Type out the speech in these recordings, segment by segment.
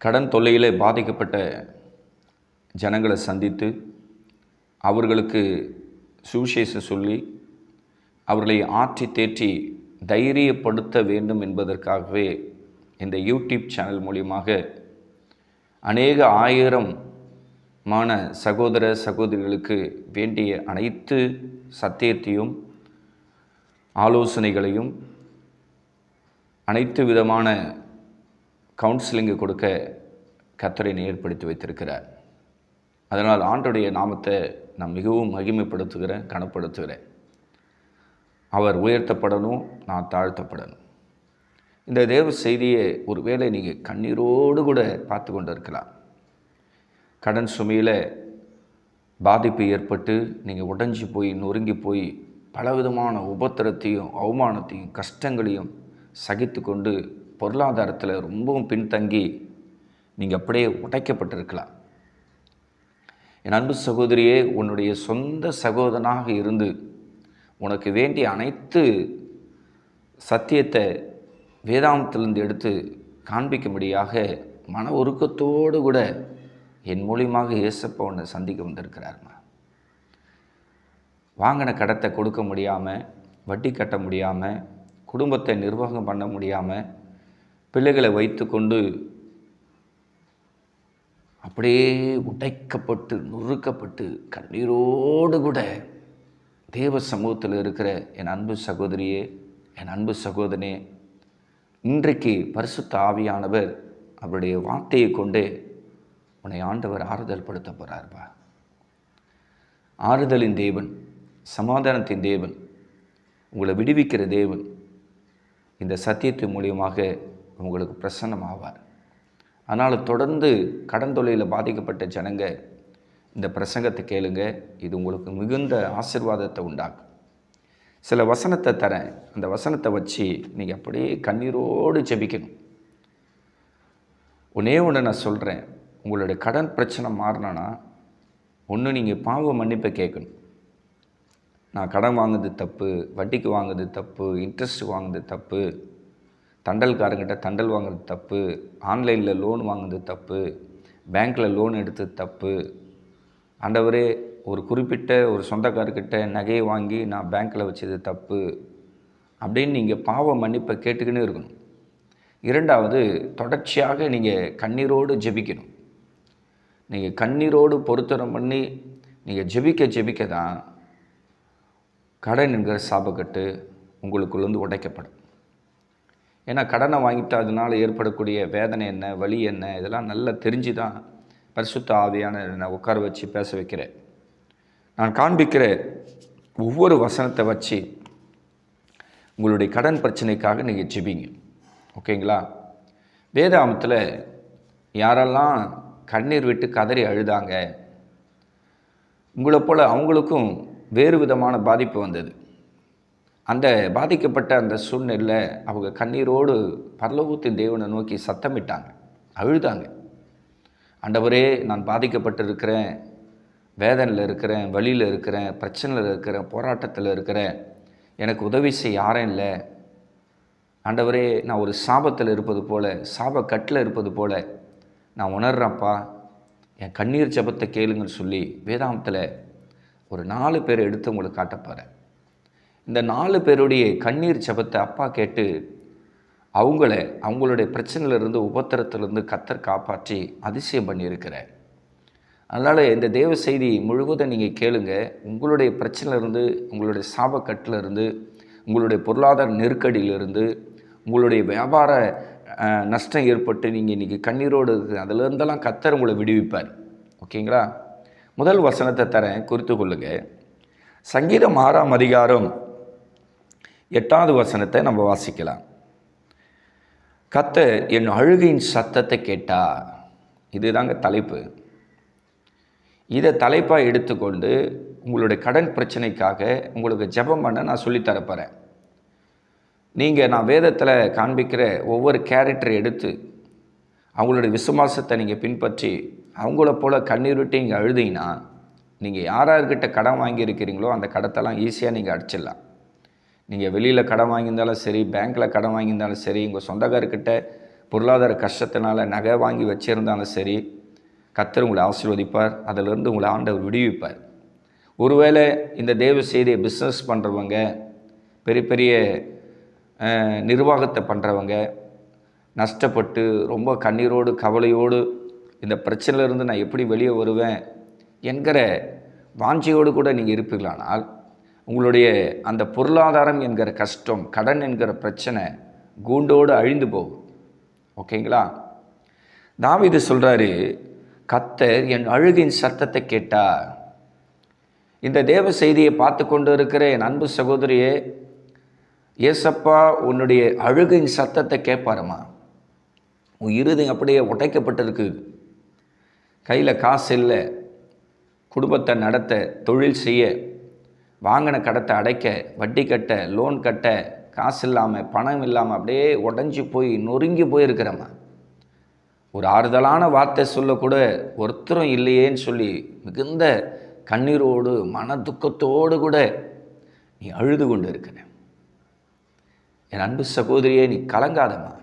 கடன் தொல்லையில் பாதிக்கப்பட்ட ஜனங்களை சந்தித்து அவர்களுக்கு சுவிசேஷம் சொல்லி அவர்களை ஆற்றி தேற்றி தைரியப்படுத்த வேண்டும் என்பதற்காகவே இந்த யூடியூப் சேனல் மூலியமாக அநேக ஆயிரம் மான சகோதர சகோதரிகளுக்கு வேண்டிய அனைத்து சத்தியத்தையும் ஆலோசனைகளையும் அனைத்து விதமான கவுன்சிலிங்கு கொடுக்க கத்தரின் ஏற்படுத்தி வைத்திருக்கிறார். அதனால் ஆண்டுடைய நாமத்தை நான் மிகவும் மகிமைப்படுத்துகிறேன் கனப்படுத்துகிறேன். அவர் உயர்த்தப்படணும் நான் தாழ்த்தப்படணும். இந்த தேவ செய்தியை ஒருவேளை நீங்கள் கண்ணீரோடு கூட பார்த்து கொண்டு இருக்கலாம் கடன் சுமையில் பாதிப்பு ஏற்பட்டு நீங்கள் உடஞ்சி போய் நொறுங்கி போய் பலவிதமான உபத்திரத்தையும் அவமானத்தையும் கஷ்டங்களையும் சகித்து கொண்டு பொருளாதாரத்தில் ரொம்பவும் பின்தங்கி நீங்கள் அப்படியே உடைக்கப்பட்டிருக்கலாம். என் அன்பு சகோதரியே உன்னுடைய சொந்த சகோதரனாக இருந்து உனக்கு வேண்டிய அனைத்து சத்தியத்தை வேதாந்தத்திலிருந்து எடுத்து காண்பிக்கும்படியாக மன உருக்கத்தோடு கூட என் மூலியமாக இயேசப்பா உன்னை சந்திக்க வந்திருக்கிறார்மா. வாங்கின கடத்தை கொடுக்க முடியாமல் வட்டி கட்ட முடியாமல் குடும்பத்தை நிர்வாகம் பண்ண முடியாமல் பிள்ளைகளை வைத்துக்கொண்டு அப்படியே உடைக்கப்பட்டு நொறுக்கப்பட்டு கண்ணீரோடு கூட தேவ சமூகத்தில் இருக்கிற என் அன்பு சகோதரியே என் அன்பு சகோதரனே இன்றைக்கு பரிசுத்த ஆவியானவர் அவருடைய வார்த்தையை கொண்டு உன்னை ஆண்டவர் ஆறுதல் படுத்த போகிறார்பா ஆறுதலின் தேவன் சமாதானத்தின் தேவன் உங்களை விடுவிக்கிற தேவன் இந்த சத்தியத்தின் மூலியமாக உங்களுக்கு பிரசன்னமாவார். அதனால் தொடர்ந்து கடன் தொழிலில் பாதிக்கப்பட்ட ஜனங்க இந்த பிரசங்கத்தை கேளுங்க. இது உங்களுக்கு மிகுந்த ஆசிர்வாதத்தை உண்டாக்கும். சில வசனத்தை தரேன். அந்த வசனத்தை வச்சு நீங்கள் அப்படியே கண்ணீரோடு ஜெபிக்கணும். ஒன்றே ஒன்று நான் சொல்கிறேன் உங்களுடைய கடன் பிரச்சனை மாறினா ஒன்று நீங்கள் பாவ மன்னிப்பை கேட்கணும். நான் கடன் வாங்குறது தப்பு வட்டிக்கு வாங்குறது தப்பு இன்ட்ரெஸ்ட் வாங்குறது தப்பு தண்டல்காரங்கிட்ட தண்டல் வாங்குறது தப்பு ஆன்லைனில் லோன் வாங்குறது தப்பு பேங்க்கில் லோன் எடுத்தது தப்பு. ஆண்டவரே ஒரு குறிப்பிட்ட ஒரு சொந்தக்காரர்கிட்ட நகையை வாங்கி நான் பேங்க்கில் வச்சது தப்பு அப்படின்னு நீங்கள் பாவ மன்னிப்பை கேட்டுக்கினே இருக்கணும். இரண்டாவது தொடர்ச்சியாக நீங்கள் கண்ணீரோடு ஜெபிக்கணும். நீங்கள் கண்ணீரோடு பொருத்தனம் பண்ணி நீங்கள் ஜெபிக்க ஜெபிக்க தான் கடன் என்கிற சாபக்கட்டு உங்களுக்குள்ளேருந்து உடைக்கப்படும். ஏன்னா கடனை வாங்கிட்டு அதனால் ஏற்படக்கூடிய வேதனை என்ன வலி என்ன இதெல்லாம் நல்லா தெரிஞ்சு தான் பரிசுத்த ஆவியான நான் உட்கார வச்சு பேச வைக்கிறேன். நான் காண்பிக்கிற ஒவ்வொரு வசனத்தை வச்சு உங்களுடைய கடன் பிரச்சனைக்காக நீங்கள் ஜிபிங்க. ஓகேங்களா? வேதாமத்தில் யாரெல்லாம் கண்ணீர் விட்டு கதறி அழுதாங்க உங்களை போல் அவங்களுக்கும் வேறு விதமான பாதிப்பு வந்தது. அந்த பாதிக்கப்பட்ட அந்த சூழ்நிலையில் அவங்க கண்ணீரோடு பரலோகத்தின் தேவனை நோக்கி சத்தமிட்டாங்க அழுதாங்க. ஆண்டவரே நான் பாதிக்கப்பட்டிருக்கிறேன். வேதனையில் இருக்கிறேன் வழியில் இருக்கிறேன் பிரச்சனையில் இருக்கிறேன் போராட்டத்தில் இருக்கிறேன். எனக்கு உதவி செய்ய யாரும் இல்லை. ஆண்டவரே நான் ஒரு சாபத்தில் இருப்பது போல் சாப கட்டில் இருப்பது போல். நான் உணர்றேன்ப்பா. என் கண்ணீர் ஜபத்தை கேளுங்கன்னு சொல்லி வேதாந்தத்தில் ஒரு நாலு பேர் எடுத்து உங்களுக்கு காட்டப்போகிறேன் இந்த நாலு பேருடைய கண்ணீர் ஜபத்தை அப்பா கேட்டு அவங்கள அவங்களுடைய பிரச்சனையிலிருந்து உபத்திரத்திலிருந்து கத்தர் காப்பாற்றி அதிசயம் பண்ணியிருக்கிறார். அதனால் இந்த தேவ செய்தி முழுவதும் நீங்கள் கேளுங்க. உங்களுடைய பிரச்சனையிலிருந்து உங்களுடைய சாபக்கட்டிலிருந்து உங்களுடைய பொருளாதார நெருக்கடியிலிருந்து உங்களுடைய வியாபார நஷ்டம் ஏற்பட்டு நீங்கள் இன்றைக்கி கண்ணீரோடு இருக்கு அதிலிருந்தெல்லாம் கத்தர் உங்களை விடுவிப்பார். ஓகேங்களா? முதல் வசனத்தை தரேன் குறித்து கொள்ளுங்க. சங்கீதம் ஆறாம் அதிகாரம் எட்டாவது வசனத்தை நம்ம வாசிக்கலாம். கத்த என் அழுகையின் சத்தத்தை கேட்டா இதுதாங்க தலைப்பு. இதை தலைப்பாக எடுத்துக்கொண்டு உங்களுடைய கடன் பிரச்சனைக்காக உங்களுக்கு ஜெபம் பண்ண நான் சொல்லித்தரப்போகிறேன் நீங்கள் நான் வேதத்தில் காண்பிக்கிற ஒவ்வொரு கேரக்டரை எடுத்து அவங்களுடைய விசுவாசத்தை நீங்கள் பின்பற்றி அவங்கள போல் கண்ணீர் விட்டு இங்கே அழுதீங்கன்னா நீங்கள் யார் யார்கிட்ட கடன் வாங்கியிருக்கிறீங்களோ அந்த கடத்தெல்லாம் ஈஸியாக நீங்கள் அடிச்சிடலாம். நீங்கள் வெளியில் கடன் வாங்கியிருந்தாலும் சரி பேங்க்கில் கடன் வாங்கியிருந்தாலும் சரி உங்கள் சொந்தக்காரர்கிட்ட பொருளாதார கஷ்டத்தினால நகை வாங்கி வச்சுருந்தாலும் சரி கத்தர் உங்களை ஆசீர்வதிப்பார். அதிலிருந்து உங்களை ஆண்டவர் விடுவிப்பார். ஒருவேளை இந்த தேவ செய்தியை பிஸ்னஸ் பண்ணுறவங்க பெரிய பெரிய நிர்வாகத்தை பண்ணுறவங்க நஷ்டப்பட்டு ரொம்ப கண்ணீரோடு கவலையோடு இந்த பிரச்சனையிலேருந்து நான் எப்படி வெளியே வருவேன் என்கிற வாஞ்சியோடு கூட நீங்கள் இருப்பீர்களானால் உங்களுடைய அந்த பொருளாதாரம் என்கிற கஷ்டம் கடன் என்கிற பிரச்சனை கூண்டோடு அழிந்து போகும். ஓகேங்களா? தாவீது சொல்கிறாரு கத்தர் என் அழுகின் சத்தத்தை கேட்டார். இந்த தேவ செய்தியை பார்த்து கொண்டு இருக்கிற என் அன்பு சகோதரியே ஏசப்பா உன்னுடைய அழுகின் சத்தத்தை கேட்பாருமா? உன் இருதயம் அப்படியே உடைக்கப்பட்டிருக்கு. கையில் காசு இல்லை. குடும்பத்தை நடத்த தொழில் செய்ய வாங்கின கடத்தை அடைக்க வட்டி கட்ட லோன் கட்ட காசு இல்லாமல் பணம் இல்லாமல் அப்படியே உடஞ்சி போய் நொறுங்கி போயிருக்கிறம்மா. ஒரு ஆறுதலான வார்த்தை சொல்லக்கூட ஒருத்தரும் இல்லையேன்னு சொல்லி மிகுந்த கண்ணீரோடு மன துக்கத்தோடு கூட நீ அழுது கொண்டு இருக்கிற என் அன்பு சகோதரியே நீ கலங்காதம்மா.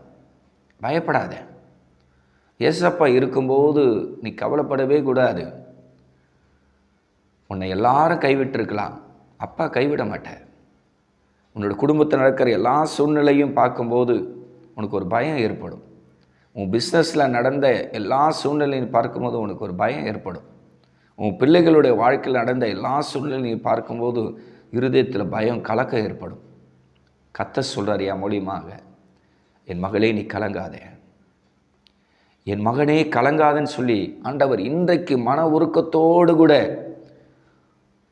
பயப்படாத. ஏசப்பா இருக்கும்போது நீ கவலைப்படவே கூடாது. உன்னை எல்லாரும் கைவிட்டிருக்கலாம். அப்பா கைவிட மாட்டார். உன்னோட குடும்பத்தில் நடக்கிற எல்லா சூழ்நிலையும் பார்க்கும்போது உனக்கு ஒரு பயம் ஏற்படும். உன் பிஸ்னஸில் நடந்த எல்லா சூழ்நிலையும் பார்க்கும்போது உனக்கு ஒரு பயம் ஏற்படும். உன் பிள்ளைகளுடைய வாழ்க்கையில் நடந்த எல்லா சூழ்நிலையும் பார்க்கும்போது இருதயத்தில் பயம் கலக்கம் ஏற்படும். கத்த சொல்கிறார் என் மூலியமாக என் மகளே நீ கலங்காதே. என் மகனே கலங்காதன்னு சொல்லி ஆண்டவர் இன்றைக்கு மன உருக்கத்தோடு கூட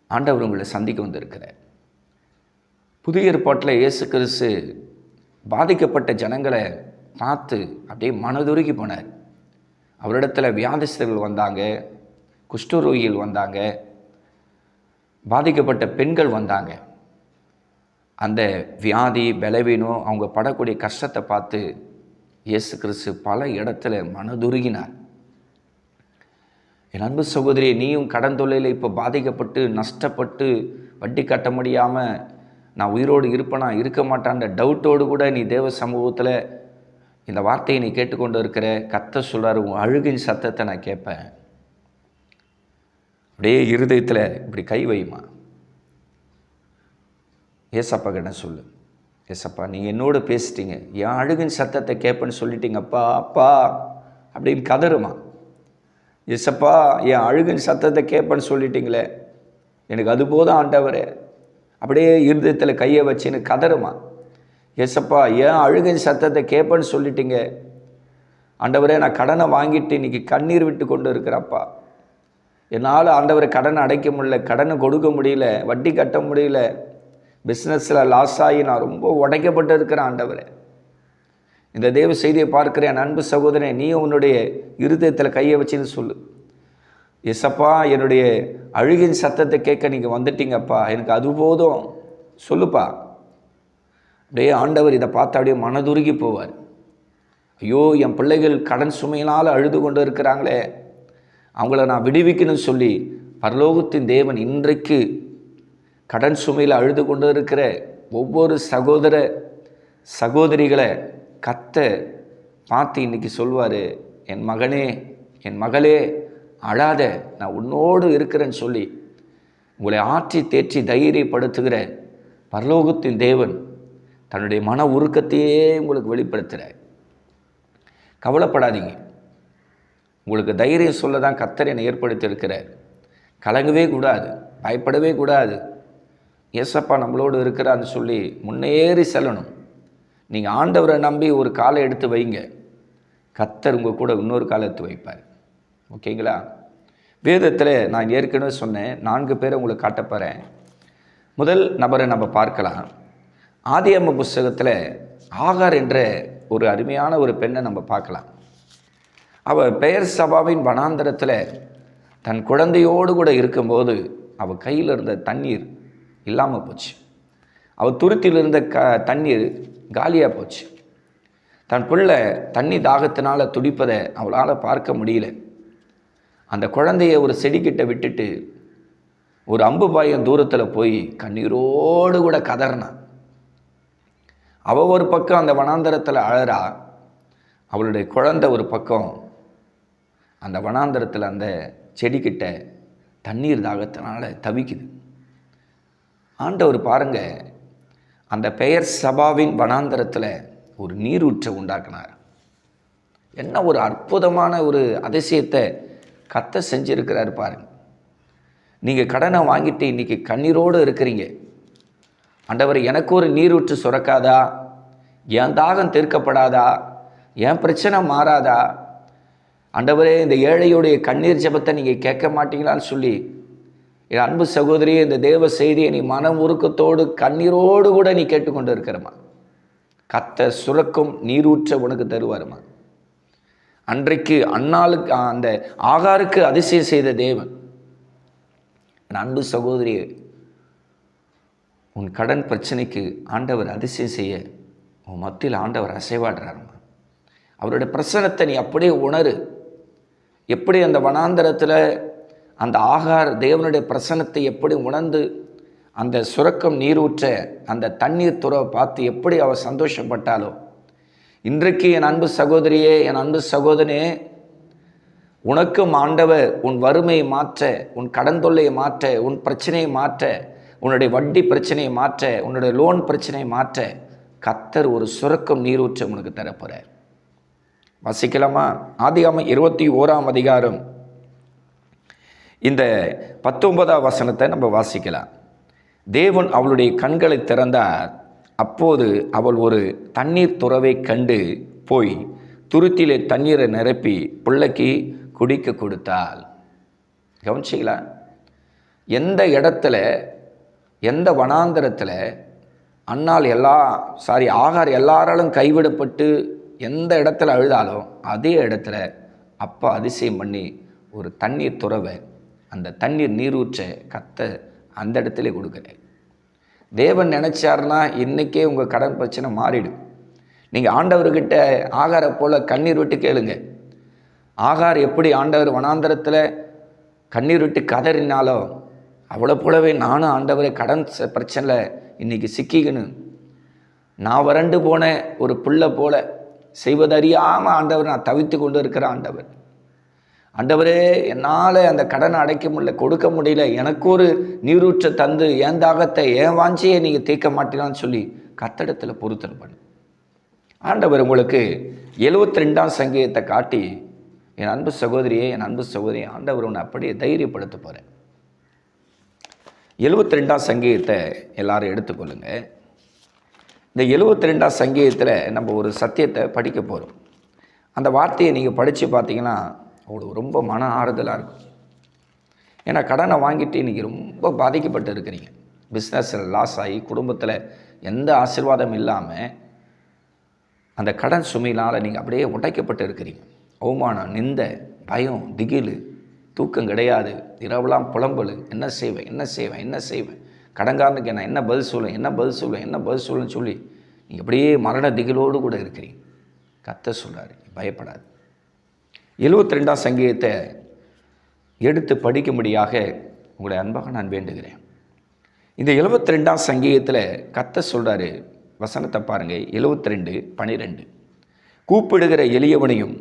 ஆண்டவர் உங்களை சந்திக்க வந்திருக்கிறார். புதிய ஏற்பாட்டில் இயேசு கிறிஸ்து பாதிக்கப்பட்ட ஜனங்களை பார்த்து அப்படியே மனதுருகி போனார். அவரிடத்தில் வியாதிஸ்தர்கள் வந்தாங்க குஷ்டரோகிகள் வந்தாங்க பாதிக்கப்பட்ட பெண்கள் வந்தாங்க. அந்த வியாதி பலவீனம் அவங்க படக்கூடிய கஷ்டத்தை பார்த்து இயேசு கிறிஸ்து பல இடத்துல மனதுருகினார். என் அன்பு சகோதரி நீயும் கடன் தொழிலில் இப்போ பாதிக்கப்பட்டு நஷ்டப்பட்டு வட்டி கட்ட முடியாமல் நான் உயிரோடு இருப்பேனா? இருக்க மாட்டான்ற டவுட்டோடு கூட நீ தேவ சமூகத்தில் இந்த வார்த்தையை நீ கேட்டுக்கொண்டு இருக்கிற கத்த சொல்கிறார் உன் அழுகின் சத்தத்தை நான் கேட்பேன். அப்படியே இருதயத்தில் இப்படி கை வைமா. ஏசப்பா கிட்ட சொல்லு. ஏசப்பா நீங்கள் என்னோட பேசிட்டீங்க. என் அழுகின் சத்தத்தை கேட்பேன்னு சொல்லிட்டீங்க. அப்பா அப்பா அப்படின்னு கதருமா எசப்பா என் அழுகின் சத்தத்தை கேட்பேன்னு சொல்லிட்டீங்களே. எனக்கு அது போதும் ஆண்டவரே. அப்படியே இருதயத்தில் கையை வச்சுன்னு கதறுமா. எசப்பா ஏன் அழுகின் சத்தத்தை கேட்பேன்னு சொல்லிட்டீங்க. ஆண்டவரே நான் கடனை வாங்கிட்டு இன்றைக்கி கண்ணீர் விட்டு கொண்டு இருக்கிறப்பா. என்னால் ஆண்டவரை கடனை அடைக்க முடியல கடனை கொடுக்க முடியல வட்டி கட்ட முடியல. பிஸ்னஸில் லாஸ் ஆகி நான் ரொம்ப உடைக்கப்பட்டு இருக்கிறேன் ஆண்டவரை. இந்த தேவ செய்தியை பார்க்குற என் அன்பு சகோதரன் நீயும் உன்னுடைய இருதயத்தில் கையை வச்சுன்னு சொல்லு. எஸ்ஸப்பா என்னுடைய அழுகின் சத்தத்தை கேட்க நீங்கள் வந்துட்டீங்கப்பா. எனக்கு அது போதும். சொல்லுப்பா. அப்படியே ஆண்டவர் இதை பார்த்து அப்படியே மனதுருகி போவார். ஐயோ என் பிள்ளைகள் கடன் சுமையினால் அழுது கொண்டு இருக்கிறாங்களே. அவங்கள நான் விடுவிக்கணும்னு சொல்லி பரலோகத்தின் தேவன் இன்றைக்கு கடன் சுமையில் அழுது கொண்டு இருக்கிற ஒவ்வொரு சகோதர சகோதரிகளை கத்த பார்த்து இன்னைக்கு சொல்வார் என் மகனே என் மகளே அழாத நான் உன்னோடு இருக்கிறேன்னு சொல்லி உங்களை ஆற்றி தேற்றி தைரியப்படுத்துகிற பரலோகத்தின் தேவன் தன்னுடைய மன உருக்கத்தையே உங்களுக்கு வெளிப்படுத்துகிறார் கவலைப்படாதீங்க. உங்களுக்கு தைரியம் சொல்ல தான் கத்தர் என்னை ஏற்படுத்தியிருக்கிறார். கலங்கவே கூடாது பயப்படவே கூடாது. ஏசப்பா நம்மளோடு இருக்கிறான்னு சொல்லி முன்னேறி செல்லணும். நீங்கள் ஆண்டவரை நம்பி ஒரு காலை எடுத்து வைங்க. கத்தர் உங்கள் கூட இன்னொரு காலை எடுத்து வைப்பார். ஓகேங்களா? வேதத்தில் நான் ஏற்கனவே சொன்னேன் நான்கு பேரை உங்களுக்கு காட்டப்போகிறேன் முதல் நபரை நம்ம பார்க்கலாம். ஆதியம்ம புஸ்தகத்தில் ஆகார் என்ற ஒரு அருமையான ஒரு பெண்ணை நம்ம பார்க்கலாம். அவள் பெயர் சபாவின் வனாந்தரத்தில் தன் குழந்தையோடு கூட இருக்கும்போது அவள் கையில் இருந்த தண்ணீர் இல்லாமல் போச்சு. அவள் துருத்தியில் இருந்த க தண்ணீர் காலியாக போச்சு. தன் பிள்ளை தண்ணி தாகத்தினால் துடிப்பதை அவளால் பார்க்க முடியல. அந்த குழந்தைய ஒரு செடிக்கிட்ட விட்டுட்டு ஒரு அம்பு பாயம் தூரத்தில் போய் கண்ணீரோடு கூட கதறினான் அவள் ஒரு பக்கம் அந்த வனாந்தரத்தில் அழறா அவளுடைய குழந்தை ஒரு பக்கம் அந்த வனாந்தரத்தில் அந்த செடிக்கிட்ட தண்ணீர் தாகத்தினால தவிக்குது. ஆண்டவர் பாருங்கள் அந்த பெயர் சபாவின் வனாந்தரத்தில் ஒரு நீரூற்றை உண்டாக்குனார். என்ன ஒரு அற்புதமான ஒரு அதிசயத்தை கத்த செஞ்சுருக்கிறார் பாருங்க. நீங்கள் கடனை வாங்கிட்டு இன்றைக்கி கண்ணீரோடு இருக்கிறீங்க. ஆண்டவர் எனக்கு ஒரு நீரூற்று சுரக்காதா? என் தாகம் தீர்க்கப்படாதா? என் பிரச்சனை மாறாதா? ஆண்டவரே இந்த ஏழையுடைய கண்ணீர் ஜெபத்தை நீங்கள் கேட்க மாட்டீங்களான்னு சொல்லி என் அன்பு சகோதரியே இந்த தேவ செய்தியை நீ மனம் உருக்கத்தோடு கண்ணீரோடு கூட நீ கேட்டுக்கொண்டு இருக்கிறமா கத்த சுரக்கும் நீரூற்ற உனக்கு தருவாருமா அன்றைக்கு அண்ணாளுக்கு அந்த ஆகாருக்கு அதிசயம் செய்த தேவன். என் அன்பு சகோதரியே உன் கடன் பிரச்சனைக்கு ஆண்டவர் அதிசயம் செய்ய உன் மத்தியில் ஆண்டவர் அசைவாடுறாருமா அவருடைய பிரசனத்தை நீ அப்படியே உணரு. எப்படி அந்த வனாந்தரத்தில் அந்த ஆகார் தேவனுடைய பிரசனத்தை எப்படி உணர்ந்து அந்த சுரக்கம் நீரூற்ற அந்த தண்ணீர் துறவை பார்த்து எப்படி அவர் சந்தோஷப்பட்டாலோ. இன்றைக்கு என் அன்பு சகோதரியே என் அன்பு சகோதரனே உனக்கும் ஆண்டவர் உன் வறுமையை மாற்ற உன் கடன் தொல்லையை மாற்ற உன் பிரச்சனையை மாற்ற உன்னுடைய வட்டி பிரச்சனையை மாற்ற உன்னுடைய லோன் பிரச்சனையை மாற்ற கத்தர் ஒரு சுரக்கம் நீரூற்ற உனக்கு தரப்போகிறார் வசிக்கலாமா? ஆதிகாமம் இருபத்தி ஓராம் அதிகாரம். இந்த பத்தொன்பதாம் வசனத்தை நம்ம வாசிக்கலாம். தேவன் அவளுடைய கண்களை திறந்தார். அப்போது அவள் ஒரு தண்ணீர் துறவை கண்டு போய் துருத்திலே தண்ணீரை நிரப்பி பிள்ளைக்கு குடிக்க கொடுத்தாள். கவனிச்சிங்களா? எந்த இடத்துல எந்த வனாந்தரத்தில் அன்னால் எல்லா சாரி ஆகார் எல்லாராலும் கைவிடப்பட்டு எந்த இடத்துல அழுதாலும் அதே இடத்துல அப்பா அதிசயம் பண்ணி ஒரு தண்ணீர் துறவை அந்த தண்ணீர் நீரூற்ற கத்த அந்த இடத்துல கொடுக்குறேன் தேவன் நினச்சார்னா இன்றைக்கே உங்கள் கடன் பிரச்சனை மாறிடும் நீங்கள் ஆண்டவர்கிட்ட ஆகாரை போல் கண்ணீர் விட்டு கேளுங்க. ஆகார் எப்படி ஆண்டவர் வனாந்தரத்தில் கண்ணீர் விட்டு கதறினாலோ அவ்வளோ போலவே நானும் ஆண்டவரை கடன் ச- பிரச்சனையில் இன்றைக்கி சிக்கிக்கணும் நான் வறண்டு போன ஒரு புள்ள போல செய்வதறியாமல் ஆண்டவர் நான் தவித்து கொண்டு இருக்கிற ஆண்டவர். அண்டவரே என்னால் அந்த கடனை அடைக்க முடியல கொடுக்க முடியல எனக்கு ஒரு நீரூற்றை தந்து என் தாகத்தை என் வாஞ்சியை நீங்கள் தீர்க்க மாட்டீங்கன்னு சொல்லி கத்தடத்தில் பொருத்தல் பண்ணு. ஆண்டவர் உங்களுக்கு எழுபத்தி ரெண்டாம் சங்கீதத்தை காட்டி என் அன்பு சகோதரியே என் அன்பு சகோதரி ஆண்டவர் உன்னை அப்படியே தைரியப்படுத்த போகிறேன் எழுபத்தி ரெண்டாம் சங்கீதத்தை எல்லாரும் எடுத்துக்கொள்ளுங்க. இந்த எழுபத்தி ரெண்டாம் சங்கீதத்தில் நம்ம ஒரு சத்தியத்தை படிக்க போகிறோம் அந்த வார்த்தையை நீங்கள் படித்து பார்த்தீங்கன்னா அவ்வளோ ரொம்ப மன ஆறுதலாக இருக்கும். ஏன்னா கடனை வாங்கிட்டு இன்றைக்கி ரொம்ப பாதிக்கப்பட்டு இருக்கிறீங்க. பிஸ்னஸில் லாஸ் ஆகி குடும்பத்தில் எந்த ஆசீர்வாதம் இல்லாமல் அந்த கடன் சுமையினால் நீங்கள் அப்படியே உடைக்கப்பட்டு இருக்கிறீங்க. அவமானம் நிந்த பயம் திகில் தூக்கம் கிடையாது. இரவுலாம் புலம்பல். என்ன செய்வேன் என்ன செய்வேன் என்ன செய்வேன்? கடன்காரனுக்கு நான் என்ன பதில் சொல்லுவேன் என்ன பதில் சொல்லுவேன் என்ன பதில் சொல்லுன்னு சொல்லி நீங்கள் அப்படியே மரண திகிலோடு கூட இருக்கிறீங்க. கத்த சொல்கிறாரு பயப்படாது எழுபத்தி ரெண்டாம் சங்கீதத்தை எடுத்து படிக்கும்படியாக உங்களை அன்பாக நான் வேண்டுகிறேன். இந்த எழுபத்தி ரெண்டாம் சங்கீதத்தில் கத்த சொல்கிறாரு வசனத்தை பாருங்கள் எழுபத்தி ரெண்டு பனிரெண்டு. கூப்பிடுகிற எளியவனையும்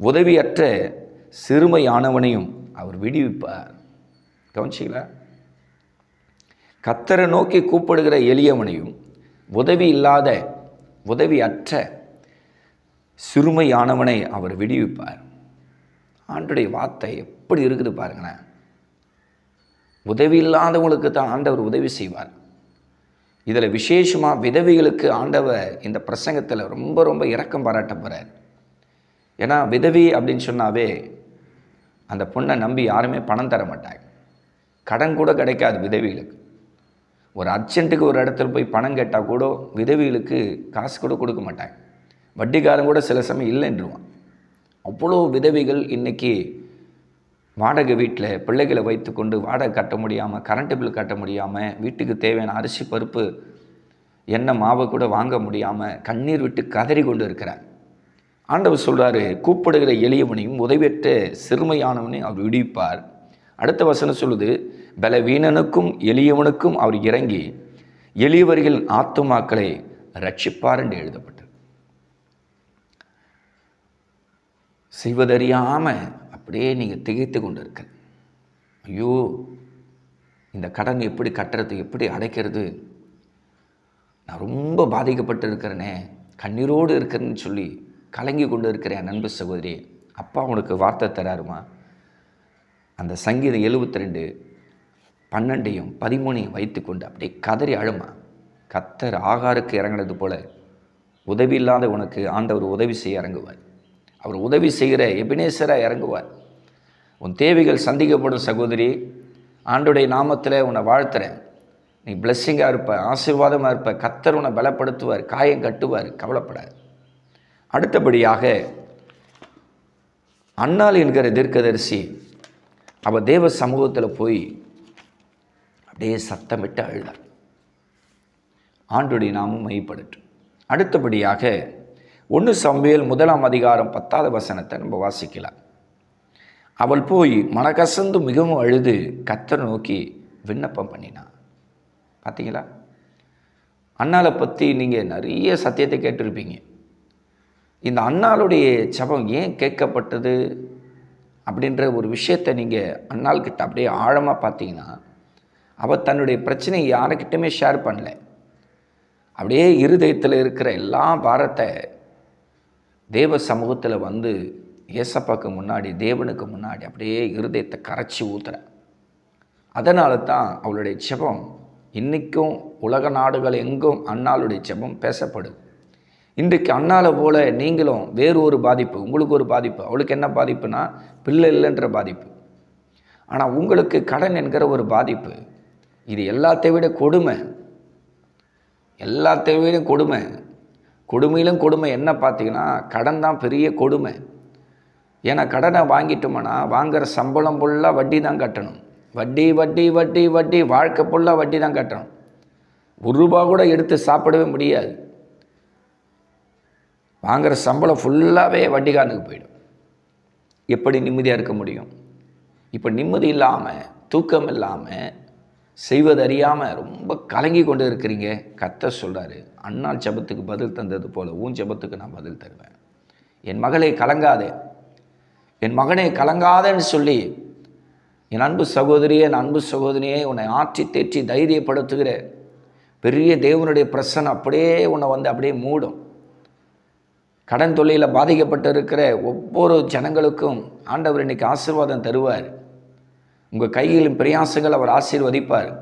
உதவியற்ற சிறுமையானவனையும் அவர் விடுவிப்பார். கவனிச்சிங்களா? கத்தரை நோக்கி கூப்பிடுகிற எளியவனையும் உதவி இல்லாத உதவி அற்ற சிறுமையானவனை அவர் விடுவிப்பார். ஆண்டுடைய வார்த்தை எப்படி இருக்குது பாருங்களேன். உதவி இல்லாதவங்களுக்கு தான் ஆண்டவர் உதவி செய்வார். இதில் விசேஷமாக விதவிகளுக்கு ஆண்டவர் இந்த பிரசங்கத்தில் ரொம்ப ரொம்ப இரக்கம் பாராட்ட போகிறார் ஏன்னா விதவி அப்படின்னு சொன்னாவே அந்த பொண்ணை நம்பி யாருமே பணம் தர மாட்டாங்க. கடன் கூட கிடைக்காது விதவிகளுக்கு. ஒரு அர்ஜென்ட்டுக்கு ஒரு இடத்துல போய் பணம் கேட்டால் கூட விதவிகளுக்கு காசு கூட கொடுக்க மாட்டாங்க. வட்டிக்காரன் கூட சில சமயம் இல்லைன்றுவான். அவ்வளோ விதவிகள் இன்றைக்கி வாடகை வீட்டில் பிள்ளைகளை வைத்துக்கொண்டு வாடகை கட்ட முடியாமல் கரண்ட் பில் கட்ட முடியாமல் வீட்டுக்கு தேவையான அரிசி பருப்பு எண்ணெய் மாவை கூட வாங்க முடியாமல் கண்ணீர் விட்டு கதறி கொண்டு இருக்கிறார். ஆண்டவர் சொல்கிறாரு கூப்பிடுகிற எளியவனையும் உதவியற்ற சிறுமையானவனையும் அவர் விடுவிப்பார். அடுத்த வசனம் சொல்லுது பலவீனனுக்கும் எளியவனுக்கும் அவர் இறங்கி எளியவர்களின் ஆத்துமாக்களை ரட்சிப்பார் என்று எழுதப்பட்டார் செய்வதறியாமல் அப்படியே நீங்கள் திகைத்து கொண்டு இருக்க ஐயோ இந்த கடன் எப்படி கட்டுறது எப்படி அடைக்கிறது? நான் ரொம்ப பாதிக்கப்பட்டு இருக்கிறேனே கண்ணீரோடு இருக்கிறேன்னு சொல்லி கலங்கி கொண்டு இருக்கிறேன் நண்பு சகோதரி அப்பா உனக்கு வார்த்தை தராருமா? அந்த சங்கீதம் எழுபத்தி ரெண்டு பன்னெண்டையும் பதிமூணையும் வைத்துக்கொண்டு அப்படியே கதறி அழுமா கத்தர் ஆகாருக்கு இறங்கினது போல உதவி இல்லாத உனக்கு ஆண்டவர் உதவி செய்ய இறங்குவார். அவர் உதவி செய்கிற எபினேசராக இறங்குவார். உன் தேவைகள் சந்திக்கப்படும் சகோதரி ஆண்டுடைய நாமத்தில் உன்னை வாழ்த்துறேன். நீ பிளெஸ்ஸிங்காக இருப்ப ஆசீர்வாதமாக இருப்ப கத்தர் உன்னை பலப்படுத்துவார் காயம் கட்டுவார் கவலைப்படாது. அடுத்தபடியாக அண்ணால் என்கிற தீர்க்கதரிசி அவள் தேவ சமூகத்தில் போய் அப்படியே சத்தமிட்டு அழுதாள். ஆண்டுடைய நாமும் மைப்படட்டும் அடுத்தபடியாக ஒன்று சம்பேல் முதலாம் அதிகாரம் பத்தாவது வசனத்தை நம்ம வாசிக்கலாம். அவள் போய் மனக்கசந்து மிகவும் அழுது கத்தரை நோக்கி விண்ணப்பம் பண்ணினான் பார்த்தீங்களா அண்ணாவை பற்றி நீங்கள் நிறைய சத்தியத்தை கேட்டிருப்பீங்க. இந்த அண்ணாளுடைய சபம் ஏன் கேட்கப்பட்டது? அப்படின்ற ஒரு விஷயத்தை நீங்கள் அண்ணாள்கிட்ட அப்படியே ஆழமாக பார்த்தீங்கன்னா அவள் தன்னுடைய பிரச்சனையை யாருக்கிட்டமே ஷேர் பண்ணல. அப்படியே இருதயத்தில் இருக்கிற எல்லா பாரத்தை தேவ சமூகத்தில் வந்து ஏசப்பாக்கு முன்னாடி தேவனுக்கு முன்னாடி அப்படியே இருதயத்தை கரைச்சி ஊத்துறேன் அதனால தான் அவளுடைய ஜெபம் இன்றைக்கும் உலக நாடுகள் எங்கும் அண்ணாளுடைய ஜெபம் பேசப்படும். இன்றைக்கு அண்ணாவை போல நீங்களும் வேறு ஒரு பாதிப்பு உங்களுக்கு ஒரு பாதிப்பு அவளுக்கு என்ன பாதிப்புனா பிள்ளை இல்லைன்ற பாதிப்பு. ஆனால் உங்களுக்கு கடன் என்கிற ஒரு பாதிப்பு. இது எல்லாத்தை விட கொடுமை. எல்லாத்தை விட கொடுமை. கொடுமையிலும் கொடுமை. என்ன பார்த்தீங்கன்னா கடன் தான் பெரிய கொடுமை. ஏன்னா கடனை வாங்கிட்டோம்னா வாங்குகிற சம்பளம் ஃபுல்லாக வட்டி தான் கட்டணும். வட்டி வட்டி வட்டி வட்டி வாழ்க்கை ஃபுல்லாக வட்டி தான் கட்டணும். ஒரு ரூபா கூட எடுத்து சாப்பிடவே முடியாது. வாங்குற சம்பளம் ஃபுல்லாகவே வட்டிக்காரனுக்கு போயிடும். எப்படி நிம்மதியாக இருக்க முடியும்? இப்போ நிம்மதி இல்லாமல் தூக்கம் இல்லாமல் செய்வதறியாமல் ரொம்ப கலங்கி கொண்டு இருக்கிறீங்க. கத்த சொல்கிறாரு அண்ணாள் ஜபத்துக்கு பதில் தந்தது போல் ஊன் ஜபத்துக்கு நான் பதில் தருவேன். என் மகளை கலங்காதே. என் மகனை கலங்காதேன்னு சொல்லி என் அன்பு சகோதரியே என் அன்பு சகோதரியே உன்னை ஆற்றி தேற்றி தைரியப்படுத்துகிற பெரிய தேவனுடைய பிரசனை அப்படியே உன்னை வந்து அப்படியே மூடும். கடன் தொழிலில் பாதிக்கப்பட்டு இருக்கிற ஒவ்வொரு ஜனங்களுக்கும் ஆண்டவர் இன்னைக்கு ஆசீர்வாதம் தருவார். உங்கள் கையிலும் பிரயாசங்கள் அவர் ஆசீர்வதிப்பார்.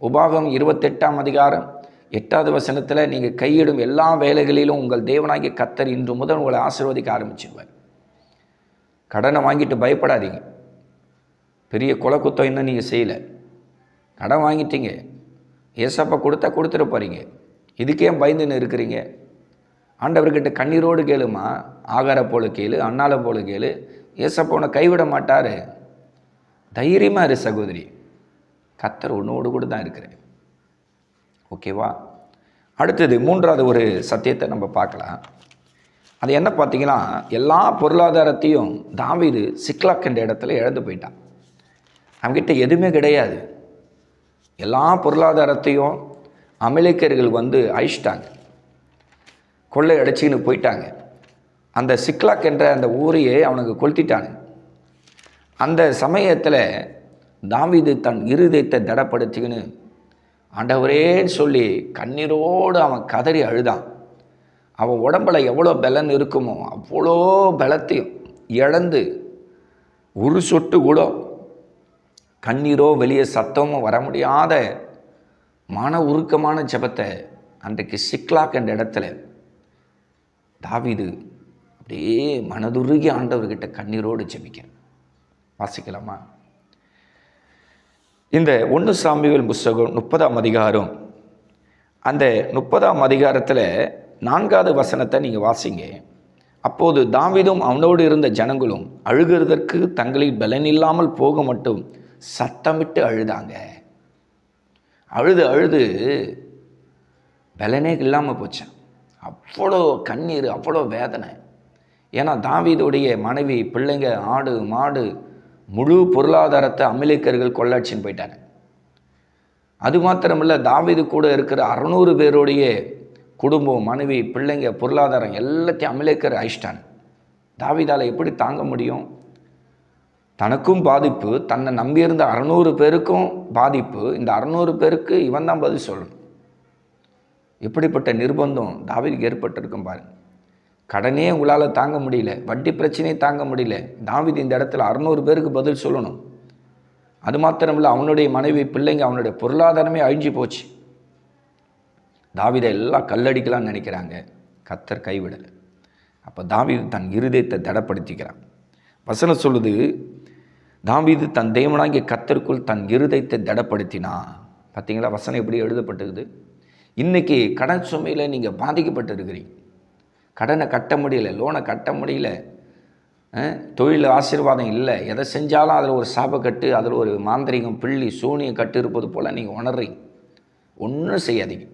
உபாகம் இருபத்தெட்டாம் அதிகாரம் எட்டாவது வசனத்தில் நீங்கள் கையிடும் எல்லா வேலைகளிலும் உங்கள் தேவனாகிய கத்தர் இன்று முதல் உங்களை ஆசீர்வதிக்க ஆரம்பிச்சிருவார். கடனை வாங்கிட்டு பயப்படாதீங்க. பெரிய கொலை குத்தம் இன்னும் நீங்கள் செய்யலை. கடன் வாங்கிட்டீங்க. ஏசப்பா கொடுத்தா கொடுத்துட்டு போகிறீங்க இதுக்கே பயந்துன்னு இருக்கிறீங்க. ஆண்டவர்கிட்ட கண்ணீரோடு கேளுமா? ஆகார போல கேளு அண்ணால போல கேளு. ஏசப்பா உன்னை கைவிட மாட்டார். தைரியமாக இரு சகோதரி. கத்தர் உன்னோடு கூட தான் இருக்கிறேன் ஓகேவா அடுத்தது மூன்றாவது ஒரு சத்தியத்தை நம்ம பார்க்கலாம். அது என்ன பார்த்தீங்கன்னா எல்லா பொருளாதாரத்தையும் தாவிது சிக்லாக் என்ற இடத்துல இழந்து போயிட்டான். அவன்கிட்ட எதுவுமே கிடையாது. எல்லா பொருளாதாரத்தையும் அமெரிக்கர்கள் வந்து அழிச்சிட்டாங்க. கொள்ளை அடைச்சின்னு போயிட்டாங்க. அந்த சிக்லாக் என்ற அந்த ஊரையே அவனுக்கு கொளுத்திட்டாங்க அந்த சமயத்தில் தாவிது தன் இருதயத்தை தடப்படுத்திக்கின்னு ஆண்டவரேன்னு சொல்லி கண்ணீரோடு அவன் கதறி அழுதான். அவன் உடம்புல எவ்வளோ பலன் இருக்குமோ அவ்வளோ பலத்தையும் இழந்து ஒரு சொட்டு கூட கண்ணீரோ வெளியே சத்தமோ வர முடியாத மன உருக்கமான ஜெபத்தை அன்றைக்கு சிக்லாக் என்ற இடத்துல தாவிது அப்படியே மனதுருகி ஆண்டவர்கிட்ட கண்ணீரோடு ஜபிக்கிறேன் வாசிக்கலாமா? இந்த ஒன்று சாமிகள் புஸ்தகம் முப்பதாம் அதிகாரம். அந்த முப்பதாம் அதிகாரத்தில் நான்காவது வசனத்தை நீங்கள் வாசிங்க. அப்போது தாவிதும் அவனோடு இருந்த ஜனங்களும் அழுகிறதற்கு தங்களில் பலன் இல்லாமல் போக மட்டும் சத்தமிட்டு அழுதாங்க. அழுது அழுது பலனே இல்லாமல் போச்சேன் அவ்வளோ கண்ணீர் அவ்வளோ வேதனை. ஏன்னா தாவீதுடைய மனைவி பிள்ளைங்க ஆடு மாடு முழு பொருளாதாரத்தை அமெரிக்கர்கள் கொள்ளாட்சின்னு போயிட்டாங்க. அது மாத்திரமில்ல தாவீது கூட இருக்கிற அறநூறு பேருடைய குடும்பம் மனைவி பிள்ளைங்க பொருளாதாரம் எல்லாத்தையும் அமெரிக்கர் அழிச்சிட்டாங்க. தாவிதால் எப்படி தாங்க முடியும்? தனக்கும் பாதிப்பு தன்னை நம்பியிருந்த அறநூறு பேருக்கும் பாதிப்பு. இந்த அறநூறு பேருக்கு இவன் தான் பதில் சொல்லணும். எப்படிப்பட்ட நிர்பந்தம் தாவிதுக்கு ஏற்பட்டிருக்கும் பாருங்க. கடனே உங்களால் தாங்க முடியல வட்டி பிரச்சனையே தாங்க முடியல. தாவிது இந்த இடத்துல அறநூறு பேருக்கு பதில் சொல்லணும். அது மாத்திரமில்ல அவனுடைய மனைவி பிள்ளைங்க அவனுடைய பொருளாதாரமே அழிஞ்சு போச்சு. தாவிதை எல்லாம் கல்லடிக்கலாம்னு நினைக்கிறாங்க. கத்தர் கைவிடலை. அப்போ தாவீது தன் இருதயத்தை தடப்படுத்திக்கிறான். வசனம் சொல்லுது தாவிது தன் தேவனாகிய கத்தருக்குள் தன் இருதயத்தை தடப்படுத்தினான் பார்த்தீங்களா வசனம் எப்படி எழுதப்பட்டிருக்குது? இன்றைக்கி கடன் சுமையில் நீங்கள் பாதிக்கப்பட்டிருக்கிறீங்க. கடனை கட்ட முடியல லோனை கட்ட முடியல தொழில் ஆசீர்வாதம் இல்லை. எதை செஞ்சாலும் அதில் ஒரு சாபக்கட்டு அதில் ஒரு மாந்திரிகம் பிள்ளி சூனியம் கட்டு இருப்பது போல் நீங்கள் உணர்றீங்க. ஒன்றும் செய்யாதீங்க.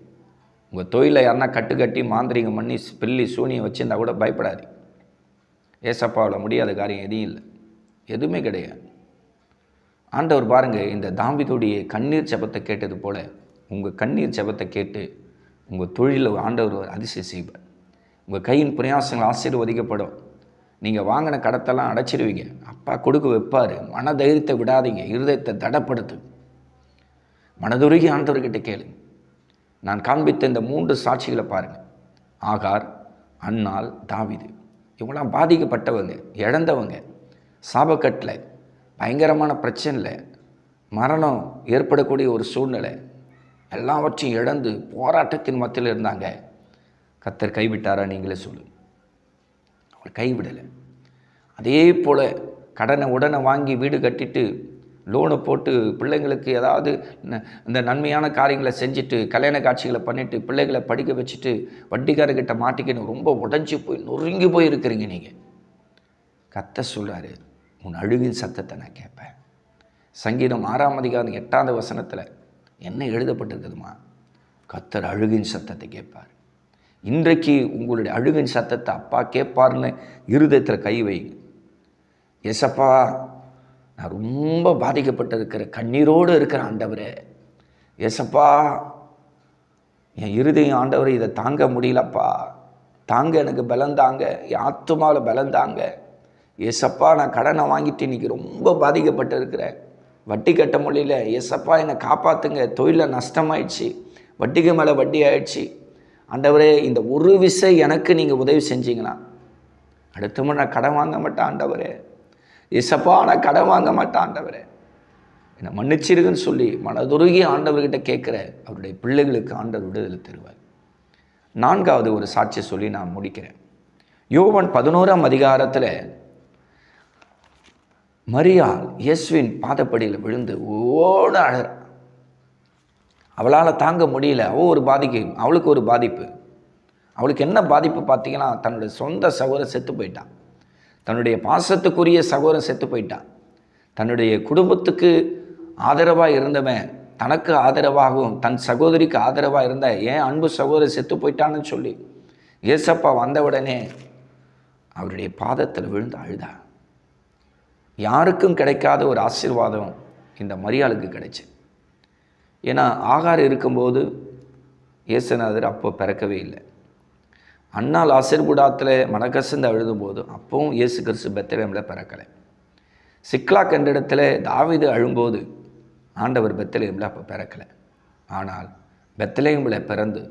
உங்கள் தொழிலை யாருன்னா கட்டு கட்டி மாந்திரிகம் பண்ணி பில்லி சூனியம் வச்சுருந்தா கூட பயப்படாது ஏசப்பாவில் முடியாத காரியம் எதுவும் இல்லை. எதுவுமே கிடையாது. ஆண்டவர் பாருங்கள் இந்த தாம்பிதோடைய கண்ணீர் செபத்தை கேட்டது போல் உங்கள் கண்ணீர் செபத்தை கேட்டு உங்கள் தொழிலில் ஆண்டவர் அதிசயம் செய்வார். உங்கள் கையின் பிரயாசங்கள் ஆசீர்வதிக்கப்படும். நீங்கள் வாங்கின கடத்தெல்லாம் அடைச்சிடுவீங்க அப்பா கொடுக்க வைப்பார். மன தைரியத்தை விடாதீங்க. இருதயத்தை தடப்படுத்து. மனதுருகி ஆண்டவர்கிட்ட கேளுங்க நான் காண்பித்த இந்த மூன்று சாட்சிகளை பாருங்கள் ஆகார் அன்னாள் தாவிது. இவங்களாம் பாதிக்கப்பட்டவங்க இழந்தவங்க. சாபக்கட்டில் பயங்கரமான பிரச்சனையில் மரணம் ஏற்படக்கூடிய ஒரு சூழ்நிலை. எல்லாவற்றையும் இழந்து போராட்டத்தின் மத்தியில் இருந்தாங்க. கத்தர் கைவிட்டாரா நீங்களே சொல்லு அவர் கைவிடலை. அதே போல் கடனை உடனே வாங்கி வீடு கட்டிட்டு லோனை போட்டு பிள்ளைங்களுக்கு ஏதாவது இந்த நன்மையான காரியங்களை செஞ்சுட்டு கல்யாண காட்சிகளை பண்ணிவிட்டு பிள்ளைகளை படிக்க வச்சுட்டு வட்டிக்காரர்கிட்ட மாட்டிக்கின்னு ரொம்ப உடஞ்சி போய் நொறுங்கி போய் இருக்கிறீங்க நீங்கள் கத்த சொல்கிறாரு உன் அழுகின் சத்தத்தை நான் கேட்பேன். சங்கீதம் ஆறாம் அதிகாரம் எட்டாவது வசனத்தில் என்ன எழுதப்பட்டிருக்குதுமா? கத்தர் அழுகின் சத்தத்தை கேட்பார். இன்றைக்கு உங்களுடைய அழுகின் சத்தத்தை அப்பா கேட்பார்னு இருதயத்தில் கை வை. எசப்பா நான் ரொம்ப பாதிக்கப்பட்டு இருக்கிற கண்ணீரோடு இருக்கிற ஆண்டவரே. எசப்பா என் இருதயம் ஆண்டவர் இதை தாங்க முடியலப்பா. தாங்க எனக்கு பலந்தாங்க என் ஆத்துமாவில் பலந்தாங்க ஏசப்பா நான் கடனை வாங்கிட்டு இன்றைக்கி ரொம்ப பாதிக்கப்பட்டு இருக்கிறேன் வட்டி கட்ட முடியல. ஏசப்பா என்னை காப்பாற்றுங்க தொழிலில் நஷ்டமாயிடுச்சு. வட்டிக்கு மேலே வட்டி ஆயிடுச்சு. ஆண்டவரே இந்த ஒரு விசை எனக்கு நீங்கள் உதவி செஞ்சீங்கன்னா அடுத்த முறை நான் கடன் வாங்க மாட்டேன் ஆண்டவரே. இசப்பா நான் கடன் வாங்க மாட்டேன் ஆண்டவரே. என்னை மன்னிச்சிருக்குன்னு சொல்லி மனதுருகி ஆண்டவர்கிட்ட கேட்குற அவருடைய பிள்ளைகளுக்கு ஆண்டவர் விடுதலை தருவார். நான்காவது ஒரு சாட்சியை சொல்லி நான் முடிக்கிறேன். யோவன் பதினோராம் அதிகாரத்தில் மரியாள் இயேசுவின் பாதப்படியில் விழுந்து ஓட அழற அவளால் தாங்க முடியல. அவள் ஒரு பாதிக்கு அவளுக்கு ஒரு பாதிப்பு. அவளுக்கு என்ன பாதிப்பு பார்த்தீங்கன்னா தன்னுடைய சொந்த சகோதரன் செத்து போயிட்டான். தன்னுடைய பாசத்துக்குரிய சகோதரன் செத்து போயிட்டான். தன்னுடைய குடும்பத்துக்கு ஆதரவாக இருந்தவன் தனக்கு ஆதரவாகவும் தன் சகோதரிக்கு ஆதரவாக இருந்த ஏன் அன்பு சகோதரர் செத்து போயிட்டான்னு சொல்லி ஏசப்பா வந்த உடனே அவருடைய பாதத்தில் விழுந்து அழுதா. யாருக்கும் கிடைக்காத ஒரு ஆசீர்வாதம் இந்த மரியாளுக்கு கிடைச்சி ஏன்னா ஆகார் இருக்கும்போது இயேசுநாதர் அப்போ பிறக்கவே இல்லை. அண்ணா ஆசிர்குடாத்தில் மனக்கசந்து அழுதும்போது அப்பவும் இயேசு கிறிஸ்து பெத்தலேமில் பிறக்கலை. சிக்லா கண்டிடத்தில் இடத்துல தாவிது அழும்போது ஆண்டவர் பெத்தலேமில் அப்போ பிறக்கலை. ஆனால் பெத்தலேமில் பிறந்து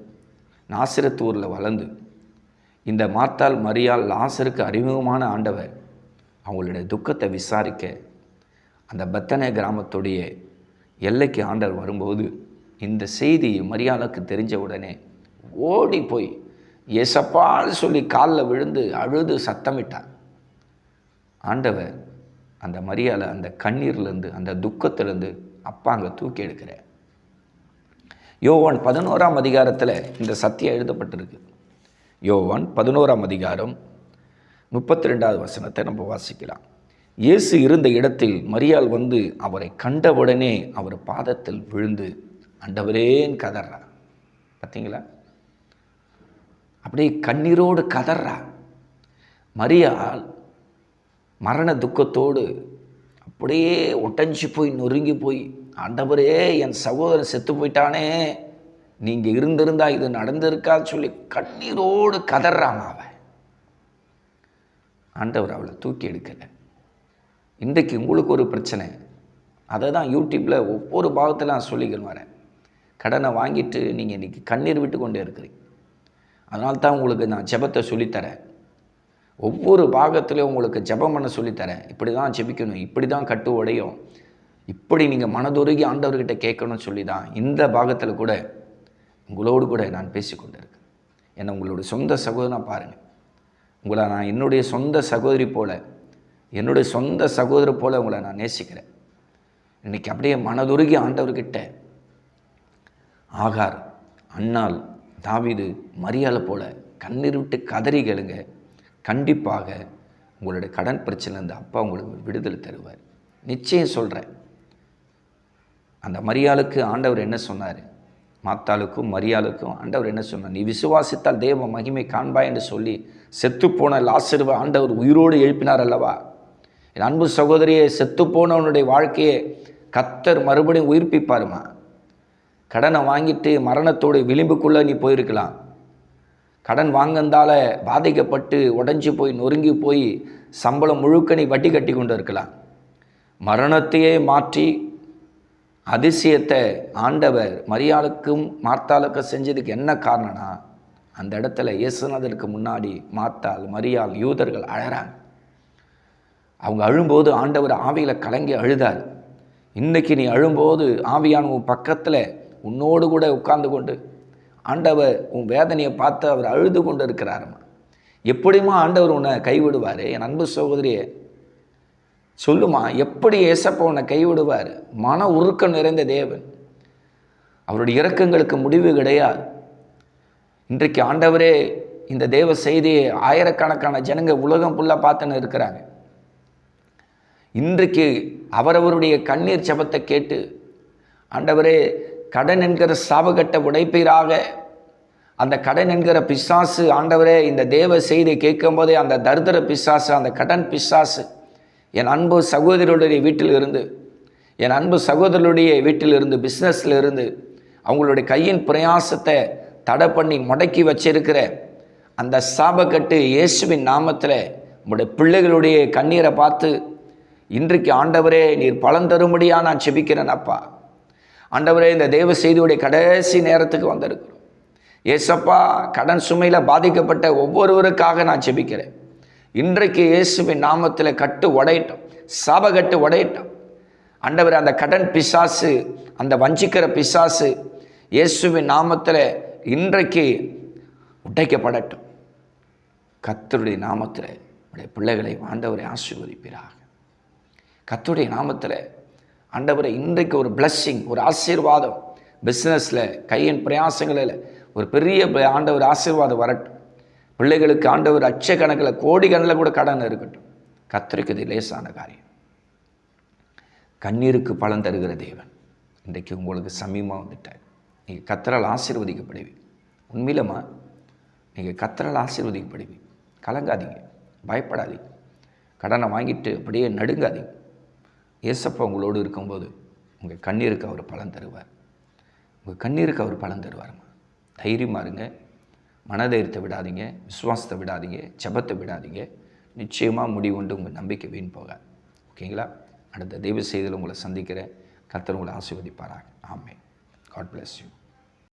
நாசிரத்தூரில் வளர்ந்து இந்த மாத்தால் மரியால் லாசருக்கு அறிமுகமான ஆண்டவர் அவங்களுடைய துக்கத்தை விசாரிக்க அந்த பத்தனை கிராமத்துடைய எல்லைக்கு ஆண்டவர் வரும்போது இந்த செய்தி மரியாளுக்கு தெரிஞ்ச உடனே ஓடி போய் எசப்பான்னு சொல்லி காலில் விழுந்து அழுது சத்தமிட்டார் ஆண்டவர் அந்த மரியாதை அந்த கண்ணீர்லேருந்து அந்த துக்கத்திலேருந்து அப்பா அங்கே தூக்கி எடுக்கிற யோவான் பதினோராம் அதிகாரத்தில் இந்த சத்தியம் எழுதப்பட்டிருக்கு. யோவான் பதினோராம் அதிகாரம் முப்பத்தி ரெண்டாவது வசனத்தை நம்ம வாசிக்கலாம். இயேசு இருந்த இடத்தில் மரியாள் வந்து அவரை கண்டவுடனே அவர் பாதத்தில் விழுந்து அண்டவரேன் கதறா. பார்த்தீங்களா அப்படியே கண்ணீரோடு கதறா. மரியாள் மரண துக்கத்தோடு அப்படியே ஒட்டஞ்சி போய் நொறுங்கி போய் ஆண்டவரே என் சகோதரன் செத்து போயிட்டானே. நீங்கள் இருந்திருந்தா இது நடந்திருக்கான்னு சொல்லி கண்ணீரோடு கதறான் அவன். ஆண்டவர் அவளை தூக்கி எடுக்கலை. இன்றைக்கு உங்களுக்கு ஒரு பிரச்சனை. அதை தான் யூடியூப்பில் ஒவ்வொரு பாகத்தில் நான் சொல்லிக்கிட்டு வரேன் கடனை வாங்கிட்டு நீங்கள் இன்றைக்கி கண்ணீர் விட்டு கொண்டே இருக்கிறீங்க. அதனால தான் உங்களுக்கு நான் ஜெபத்தை சொல்லித்தரேன். ஒவ்வொரு பாகத்துலேயும் உங்களுக்கு ஜபம் பண்ண சொல்லித்தரேன். இப்படி தான் ஜெபிக்கணும் இப்படி தான் கட்டு உடையும். இப்படி நீங்கள் மனதுருகி ஆண்டவர்கிட்ட கேட்கணும்னு சொல்லி தான் இந்த பாகத்தில் கூட உங்களோடு கூட நான் பேசிக்கொண்டு இருக்கேன் என்னை உங்களுடைய சொந்த சகோதரனாக பாருங்கள் உங்களை நான் என்னுடைய சொந்த சகோதரி போல என்னுடைய சொந்த சகோதரர் போல உங்களை நான் நேசிக்கிறேன். இன்னைக்கு அப்படியே மனதுருகி ஆண்டவர்கிட்ட ஆகார் அண்ணால் தாவிது மரியாதை போல கண்ணீர் விட்டு கதறி கேளுங்க. கண்டிப்பாக உங்களுடைய கடன் பிரச்சனைலேருந்து அப்பா உங்களுக்கு விடுதலை தருவார். நிச்சயம் சொல்கிறேன் அந்த மரியாளுக்கு ஆண்டவர் என்ன சொன்னார்? மாத்தாளுக்கும் மரியாளுக்கும் ஆண்டவர் என்ன சொன்னார்? நீ விசுவாசித்தால் தேவ மகிமை காண்பாய் என்று சொல்லி செத்துப்போன லாசருவ ஆண்டவர் உயிரோடு எழுப்பினார் அல்லவா? என் அன்பு சகோதரியே செத்துப்போனவனுடைய வாழ்க்கையை கத்தர் மறுபடியும் உயிர்ப்பிப்பாருமா? கடனை வாங்கிட்டு மரணத்தோட விளிம்புக்குள்ளே நீ போயிருக்கலாம். கடன் வாங்கந்தால பாதிக்கப்பட்டு உடஞ்சி போய் நொறுங்கி போய் சம்பளம் முழுக்க நீ வட்டி கட்டி கொண்டு இருக்கலாம். மரணத்தையே மாற்றி அதிசயத்தை ஆண்டவர் மரியாளுக்கும் மார்த்தாளுக்கும் செஞ்சதுக்கு என்ன காரணம்னா அந்த இடத்துல இயேசுநாதருக்கு முன்னாடி மாத்தால் மரியாள் யூதர்கள் அழறாங்க. அவங்க அழும்போது ஆண்டவர் ஆவியில் கலங்கி அழுதார். இன்னைக்கு நீ அழும்போது ஆவியான உன் பக்கத்தில் உன்னோடு கூட உட்கார்ந்து கொண்டு ஆண்டவர் உன் வேதனையை பார்த்து அவர் அழுது கொண்டு இருக்கிறாரம்மா எப்படிமா ஆண்டவர் உன்னை கைவிடுவார்? என் அன்பு சகோதரியே சொல்லுமா எப்படி இயேசப்ப உன்னை கைவிடுவார்? மன உருக்கம் நிறைந்த தேவன். அவருடைய இறக்கங்களுக்கு முடிவு கிடையாது. இன்றைக்கு ஆண்டவரே இந்த தேவ செய்தியை ஆயிரக்கணக்கான ஜனங்க உலகம் ஃபுல்லாக பார்த்துன்னு இருக்கிறாங்க. இன்றைக்கு அவரவருடைய கண்ணீர் சபத்தை கேட்டு ஆண்டவரே கடன் என்கிற சாபகட்ட உடைப்பீராக. அந்த கடன் என்கிற பிசாசு ஆண்டவரே இந்த தேவ செய்தி கேட்கும் போதே அந்த தரித்திர பிசாசு அந்த கடன் பிசாசு என் அன்பு சகோதரருடைய வீட்டில் இருந்து என் அன்பு சகோதரருடைய வீட்டில் இருந்து பிஸ்னஸில் இருந்து அவங்களுடைய கையின் பிரயாசத்தை தடை பண்ணி முடக்கி வச்சிருக்கிற அந்த சாபக்கட்டு இயேசுவின் நாமத்தில் உங்களுடைய பிள்ளைகளுடைய கண்ணீரை பார்த்து இன்றைக்கு ஆண்டவரே நீர் பலன் தரும்படியாக நான் செபிக்கிறேன் அப்பா. ஆண்டவரே இந்த தேவ செய்தியுடைய கடைசி நேரத்துக்கு வந்திருக்கிறோம். ஏசப்பா கடன் சுமையில் பாதிக்கப்பட்ட ஒவ்வொருவருக்காக நான் செபிக்கிறேன். இன்றைக்கு இயேசுவின் நாமத்தில் கட்டு உடையட்டும் சாபகட்டு உடையட்டும். ஆண்டவர் அந்த கடன் பிசாசு அந்த வஞ்சிக்கிற பிசாசு இயேசுவின் நாமத்தில் இன்றைக்கு உடைக்கப்படட்டும். கத்தருடைய நாமத்தில் உடைய பிள்ளைகளை ஆண்டவரை ஆசீர்வதிப்பீராக. கத்துடைய நாமத்தில் ஆண்டவரை இன்றைக்கு ஒரு பிளஸ்ஸிங் ஒரு ஆசீர்வாதம் பிஸ்னஸில் கையின் பிரயாசங்களில் ஒரு பெரிய ப- ஆண்டவர் ஆசீர்வாதம் வரட்டும். பிள்ளைகளுக்கு ஆண்டவர் அச்சக்கணக்கில் கோடிக்கணில் கூட கடன் இருக்கட்டும். கத்திரிக்கு இது லேசான காரியம். கண்ணீருக்கு பலன் தருகிற தேவன் இன்றைக்கு உங்களுக்கு சமீபமாக வந்துட்டார். நீங்கள் கத்தரால் ஆசீர்வதிக்கப்படுவீங்க உண்மையிலமா? நீங்கள் கத்தரால் ஆசீர்வதிக்கப்படுவீங்க கலங்காதீங்க. பயப்படாதீங்க. கடனை வாங்கிட்டு அப்படியே நடுங்காதீங்க. ஏசப்பா உங்களோடு இருக்கும்போது உங்கள் கண்ணீருக்கு அவர் பலன் தருவார். உங்கள் கண்ணீருக்கு அவர் பலன் தருவாருமா தைரியமாக இருங்க. மனதைரியத்தை விடாதீங்க. விசுவாசத்தை விடாதீங்க. ஜெபத்தை விடாதீங்க. நிச்சயமாக முடிவுண்டு உங்கள் நம்பிக்கை வீண் போகாது. ஓகேங்களா? அடுத்த தெய்வ செய்தியில் உங்களை சந்திக்கிறேன். கர்த்தர் உங்களை ஆசீர்வதிப்பாராக. ஆமே காட் பிளஸ் யூ